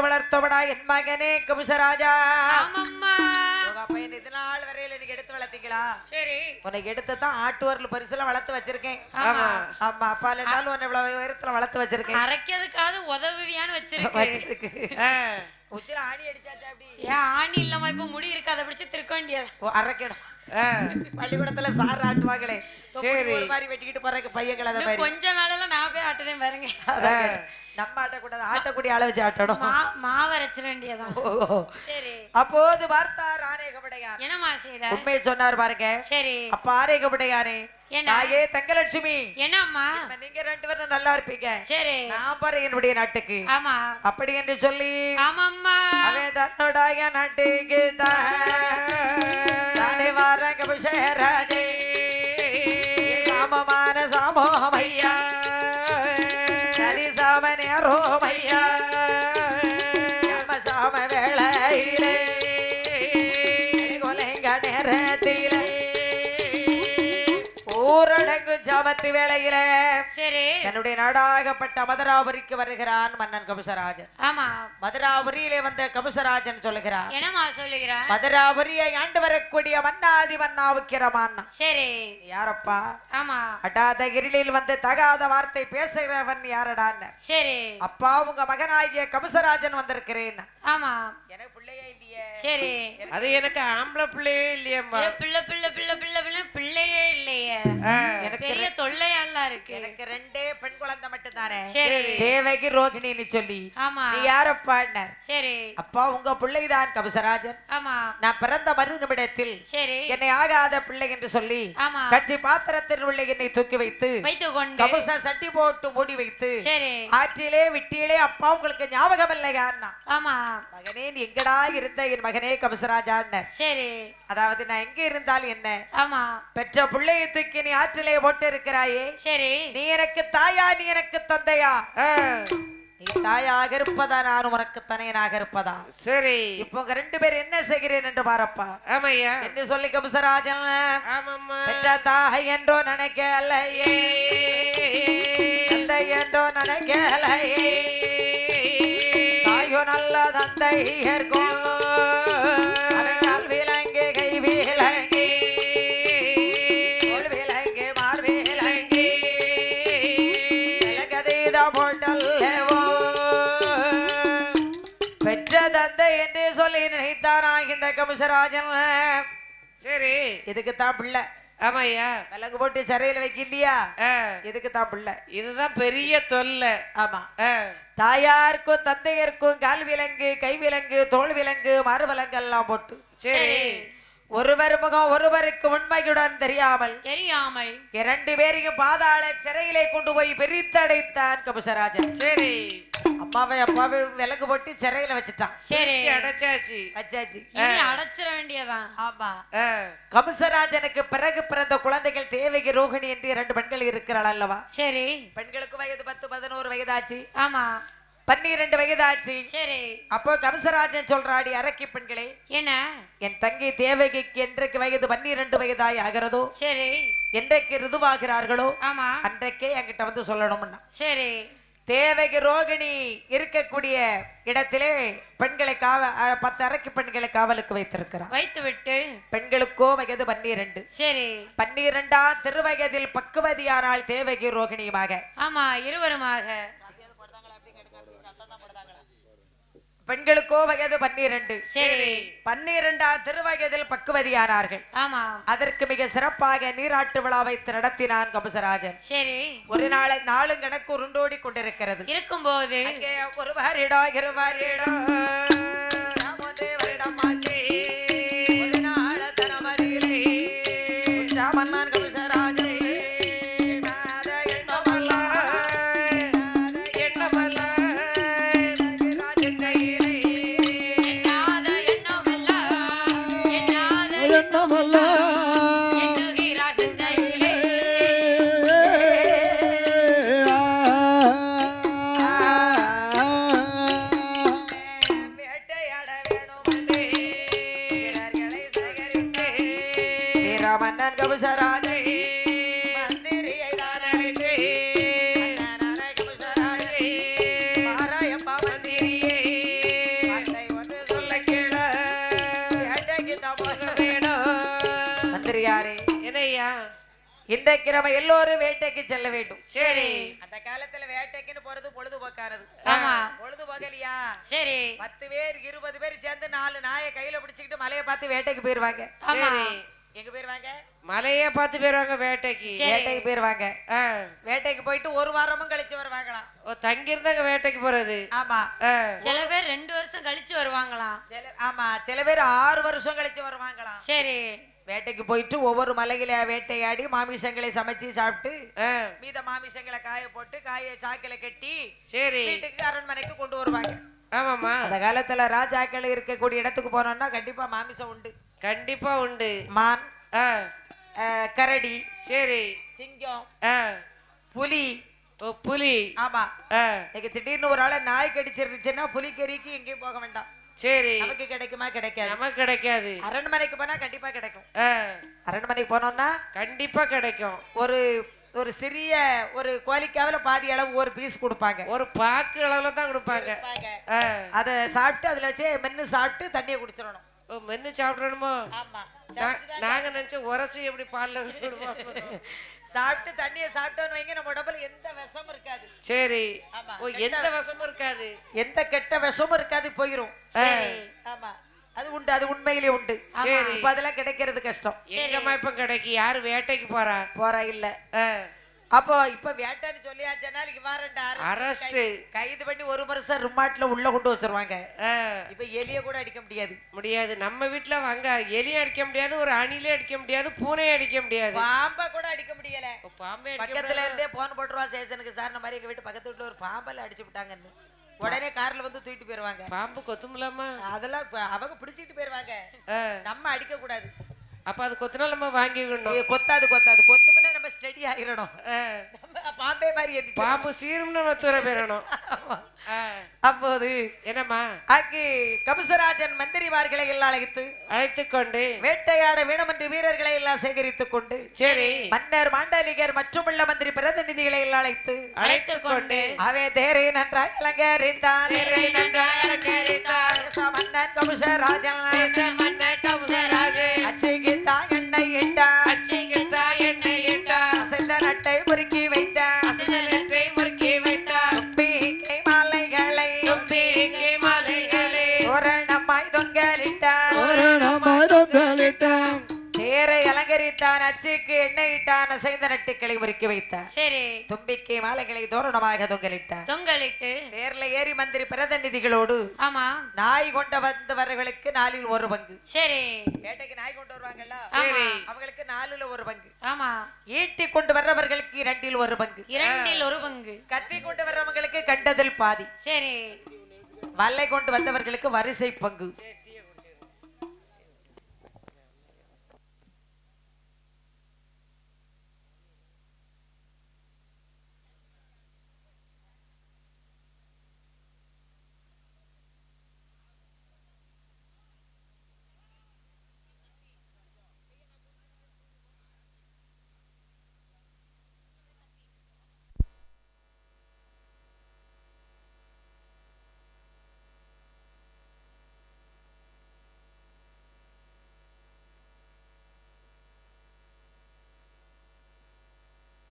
வளர்த்தவடா என் மகனே உங்க பையன் இது நாள் வரையில நீங்க எடுத்து வளர்த்தீங்களா? சரி. உனக்கு எடுத்து தான் ஆட்டுவரில் பரிசுல வளர்த்து வச்சிருக்கேன். ஆமா. ஆமா. அப்பா இல்லைனாலும் உன்னை இவ்வளவு உயரத்துல வளர்த்து வச்சிருக்கேன். அரைக்கிறதுக்காவது உதவியான்னு வச்சிருக்கு. வச்சிருக்கு உச்சில ஆணி அடிச்சாச்சா அப்படி? ஏன் ஆணி இல்லாம இப்ப முடி இருக்கு அதை பிடிச்சு திருக்க வேண்டியது அரைக்கணும். பள்ளிக்கூடத்துல சார் ஆட்டுவாங்களே. சரி. ஒரு மாதிரி வெட்டிக்கிட்டு போறதுக்கு பையங்கள் அதை மாதிரி. கொஞ்ச நாளெல்லாம் நான் போய் ஆட்டுதேன் பாருங்க. நம்ம ஆட்டக்கூடாது ஆட்டக்கூடிய ஆளை வச்சு ஆட்டணும். மா மாவு அரைச்சிட வேண்டியதான் ஓ. சரி. அப்போது பார்த்தார் ஆரேகபடையார் என்னம்மா செய்த? உண்மையை சொன்னார் பாருங்க. சரி. அப்ப ஆரேகபடையாரே என்ன? தாயே தங்கலட்சுமி. என்னம்மா? நீங்க ரெண்டு பேரும் நல்லா இருப்பீங்க. சரி. நான் பாரு என்னுடைய நாட்டுக்கு. ஆமா. அப்படி என்று சொல்லி ஆமாம்மா. அவன் தன்னுடைய நாட்டுக்கு தானே புஷராஜே சாமமான சாமோமையா சரி சாமனே ரோமையா ஊரடங்கு ஜாமத்து வேளையிலே சரி. தன்னுடைய நாடாகப்பட்ட மதுராபுரிக்கு வருகிறான் மன்னன் கபுசராஜன். ஆமா. மதுராபுரியிலே வந்த கபுசராஜன் சொல்லுகிறார். என்னம்மா சொல்லுகிறான் மதுராபுரியை ஆண்டு வரக்கூடிய மன்னாதி மன்னாவுக்கிறமான் சரி. யாரப்பா? ஆமா. அட்டாத இருளில் வந்து தகாத வார்த்தை பேசுகிறவன் யாரடான்னு. சரி. அப்பா உங்க மகனாகிய கபுசராஜன் வந்திருக்கிறேன் ஆமா. எனக்கு சரி. அது எனக்கு ஆம்பளை பிள்ளையே இல்லையம்மா. பிள்ளை பிள்ளை பிள்ளை பிள்ளை பிள்ளை பிள்ளையே இல்லையே. எனக்கு பெரிய தொல்லையெல்லாம் இருக்கு. எனக்கு ரெண்டே பெண் குழந்தை மட்டும் தானே சரி. தேவகி ரோகிணின்னு சொல்லி. ஆமா. நீ யாரப்பான்னார் சரி. அப்பா உங்க பிள்ளைதான் கபுசராஜன். ஆமா. நான் பிறந்த மறு நிமிடத்தில் சரி. என்னை ஆகாத பிள்ளை என்று சொல்லி ஆமா. கட்சி பாத்திரத்தில் உள்ள என்னை தூக்கி வைத்து வைத்து கொண்டு கபுச சட்டி போட்டு மூடி வைத்து சரி. ஆற்றிலே விட்டியிலே அப்பா உங்களுக்கு ஞாபகம் இல்லையா ஆமா. மகனே நீ எங்கடா இருந்த என் மகனே கபுசராஜான்னு. சரி. அதாவது நான் எங்க இருந்தால் என்ன? ஆமா. பெற்ற பிள்ளையை தூக்கி நீ ஆற்றிலே போட்டு இருக்கிறாயே சரி. நீ எனக்கு தாயா நீ எனக்கு தந்தையா? நீ தாயாக இருப்பதா நான் உனக்கு தனையனாக இருப்பதா? சரி. இப்போ உங்க ரெண்டு பேரும் என்ன செய்கிறேன் என்று பாரப்பா. ஆமையா. என்று சொல்லி கபுசராஜன் ஆமாம்மா. பெற்ற தாய் என்றோ நினைக்கலையே. தந்தை என்றோ நினைக்கலையே. நல்ல தந்தை இருக்கும் கால் விலங்கு கை விலங்கு விலங்கு மார் விலங்கு விலகதீத போட்டல்லவோ பெற்ற தந்தை என்று சொல்லி நினைத்தாரா இந்த கமிஷராஜன்? சரி. இதுக்கு தான் பிள்ளை ஆமையா விலங்கு போட்டு சிறையில் வைக்க இல்லையா ஆ, இதுக்கு தான் பிள்ளை? இதுதான் பெரிய தொல்லை. ஆமா. ஆ, தாயாருக்கும் தந்தையருக்கும் கால் விலங்கு கை விலங்கு தோல் விலங்கு மறு விலங்கு எல்லாம் போட்டு சரி. ஒருவர் முகம் ஒருவருக்கு உண்மையுடன் தெரியாமல் தெரியாமல் இரண்டு பேரையும் பாதாள சிறையிலே கொண்டு போய் பிரித்தடைத்தான் கபுசராஜன். சரி. அம்மாவை அப்பாவை விலங்கு போட்டு சிறையில வச்சுட்டான். சரி. அடைச்சாச்சு. வச்சாச்சு. இனி அடைச்சிட வேண்டியதான் ஆமா. கபுசராஜனுக்கு பிறகு பிறந்த குழந்தைகள் தேவகி ரோகிணி என்று இரண்டு பெண்கள் இருக்கிறாள் அல்லவா? சரி. பெண்களுக்கு வயது பத்து பதினோரு வயதாச்சு. ஆமா. பன்னிரண்டு வயதாச்சு. சரி. அப்போ கபசராஜன் சொல்றாடி அரக்கி பெண்களே என்ன? என் தங்கை தேவகிக்கு என்றைக்கு வயது பன்னிரண்டு வயதாய் ஆகிறதோ? சரி. என்றைக்கு ருதுவாகிறார்களோ? ஆமா. அன்றைக்கே என்கிட்ட வந்து சொல்லணும்னா. சரி. தேவகி ரோகிணி இருக்கக்கூடிய இடத்திலே பெண்களை காவ பத்து அரக்கி பெண்களை காவலுக்கு வைத்திருக்கிறார். வைத்து விட்டு பெண்களுக்கோ வயது பன்னிரண்டு. சரி. பன்னிரண்டாம் திருவயதில் பக்குவதியானாள் தேவகி ரோகிணியுமாக. ஆமா இருவருமாக. பெண்களுக்கோ வயது பன்னிரண்டு. சரி. பன்னிரண்டாம் திருவயதில் பக்குவதியானார்கள். ஆமா. அதற்கு மிக சிறப்பாக நீராட்டு விழா வைத்து நடத்தினான் கபுசராஜன். சரி. ஒரு நாள் நாளும் கணக்கு உருண்டோடி கொண்டிருக்கிறது. இருக்கும்போது அங்கே ஒரு வருடம் இரு மன்னன் கபசராஜை. மந்திரியை தான் அழைத்தே எல்லோரும் வேட்டைக்கு செல்ல வேண்டும். சரி. அந்த காலத்துல வேட்டைக்குன்னு போறது பொழுதுபோக்கானது. பொழுதுபோக்கலையா? சரி. பத்து பேர் இருபது பேர் சேர்ந்து நாலு நாயை கையில பிடிச்சுக்கிட்டு மலையை பார்த்து வேட்டைக்கு போயிருவாங்க. எங்க போயிருவாங்க மலையே பார்த்து போயிருவாங்க வேட்டைக்கு. வேட்டைக்கு போயிருவாங்க. வேட்டைக்கு போயிட்டு ஒரு வாரமும் கழிச்சு வருவாங்களாம். ஓ தங்கியிருந்தாங்க வேட்டைக்கு போறது. ஆமா. சில பேர் ரெண்டு வருஷம் கழிச்சு வருவாங்களாம். சில ஆமா சில பேர் ஆறு வருஷம் கழிச்சு வருவாங்களாம். சரி. வேட்டைக்கு போயிட்டு ஒவ்வொரு மலையில வேட்டையாடி மாமிசங்களை சமைச்சு சாப்பிட்டு. மீத மாமிசங்களை காய போட்டு காய சாக்கில கட்டி சரி. வீட்டுக்கு அரண்மனைக்கு கொண்டு வருவாங்க. ஆமாம்மா. அந்த காலத்துல ராஜாக்கள் இருக்கக்கூடிய இடத்துக்கு போனோம்னா கண்டிப்பா மாமிசம் உண்டு. கண்டிப்பா உண்டு. மான் கரடி சரி. சிங்கம் ஆ. புலி. புலி. ஆமா. இன்னைக்கு திடீர்னு ஒரு ஆளை நாய் கடிச்சிருச்சுன்னா புலிக்கறிக்கு எங்கேயும் போக வேண்டாம். சரி. நமக்கு கிடைக்குமா? கிடைக்காது. நமக்கு கிடைக்காது. அரண்மனைக்கு போனா கண்டிப்பா கிடைக்கும். அரண்மனைக்கு போனோம்னா கண்டிப்பா கிடைக்கும். ஒரு ஒரு சிறிய ஒரு கோழிக்காவில பாதி அளவு ஒரு பீஸ் கொடுப்பாங்க. ஒரு பாக்கு அளவுல தான் கொடுப்பாங்க. அதை சாப்பிட்டு அதுல வச்சு மென்னு சாப்பிட்டு தண்ணியை குடிச்சிடணும். மென்னு சாப்பிடணுமோ? நாங்க நினைச்சோம் உரசி எப்படி பால்ல விடுவோம் சாப்பிட்டு தண்ணியை சாப்பிட்டோன்னு வைங்க நம்ம உடம்புல எந்த விஷமும் இருக்காது. சரி. ஆமா, ஓ எந்த விஷமும் இருக்காது. எந்த கெட்ட விஷமும் இருக்காது போயிரும். ஆமா. அது உண்டு அது உண்மையிலே உண்டு. சரி. இப்ப அதெல்லாம் கிடைக்கிறது கஷ்டம். எங்கம்மா இப்ப கிடைக்கும் யாரு வேட்டைக்கு போறா? போறா இல்ல. அப்போ இப்ப வேட்டைன்னு சொல்லியாச்சுன்னா இவாரண்டா அரஸ்ட் கைது பண்ணி ஒரு வருஷம் ரிமாட்ல உள்ள கொண்டு வச்சிருவாங்க. இப்ப எலிய கூட அடிக்க முடியாது. முடியாது. நம்ம வீட்டுல வாங்க எலியும் அடிக்க முடியாது ஒரு அணிலே அடிக்க முடியாது பூனையும் அடிக்க முடியாது. பாம்ப கூட அடிக்க முடியல. பாம்பே பக்கத்துல இருந்தே போன் போட்டுருவா சேஷனுக்கு சார் இந்த மாதிரி எங்க வீட்டு பக்கத்து வீட்டுல ஒரு பாம்பெல்லாம் அடிச்சு விட்டாங்கன்னு. உடனே கார்ல வந்து தூக்கிட்டு போயிருவாங்க. பாம்பு கொத்துமில்லாமா. அதெல்லாம் அவங்க பிடிச்சிட்டு போயிருவாங்க. நம்ம அடிக்க கூடாது அப்ப அது கொத்தினாலும் நம்ம வாங்கிக்கணும். கொத்தாது கொத்தாது. கொத்துமுன்னா நம்ம ஸ்டடி ஆகிடணும் பாம்பே மாதிரி எந்திரிச்சு பாம்பு சீரும்னு போயிடணும் ஆ. அப்போது என்னம்மா? அங்கு கபசராஜன் மந்திரிமார்களை எல்லாம் அழைத்து அழைத்து கொண்டு வேட்டையாட வேணும் என்று வீரர்களை எல்லாம் சேகரித்துக் கொண்டு சரி. மன்னர் மாண்டலிகர் மற்றுமுள்ள மந்திரி பிரதிநிதிகளை எல்லாம் அழைத்து அழைத்து கொண்டு அவே தேரை நன்றாய் இலங்கரித்தான் மன்னன் கபசராஜன். அலங்கரித்தான் அச்சுக்கு எண்ணெய் இட்டான் அசைந்த நட்டுக்களை முறுக்கி வைத்தான். சரி. தும்பிக்கை மாலைகளை தோரணமாக தொங்கலிட்டான். தொங்கலிட்டு. தேர்ல ஏறி மந்திரி பிரதிநிதிகளோடு ஆமா. நாய் கொண்டு வந்தவர்களுக்கு நாலில் ஒரு பங்கு. சரி. வேட்டைக்கு நாய் கொண்டு வருவாங்கல்ல? சரி. அவங்களுக்கு நாலுல ஒரு பங்கு. ஆமா. ஈட்டி கொண்டு வர்றவர்களுக்கு இரண்டில் ஒரு பங்கு. இரண்டில் ஒரு பங்கு. கத்தி கொண்டு வர்றவங்களுக்கு கண்டதில் பாதி. சரி. வல்லை கொண்டு வந்தவர்களுக்கு வரிசை பங்கு.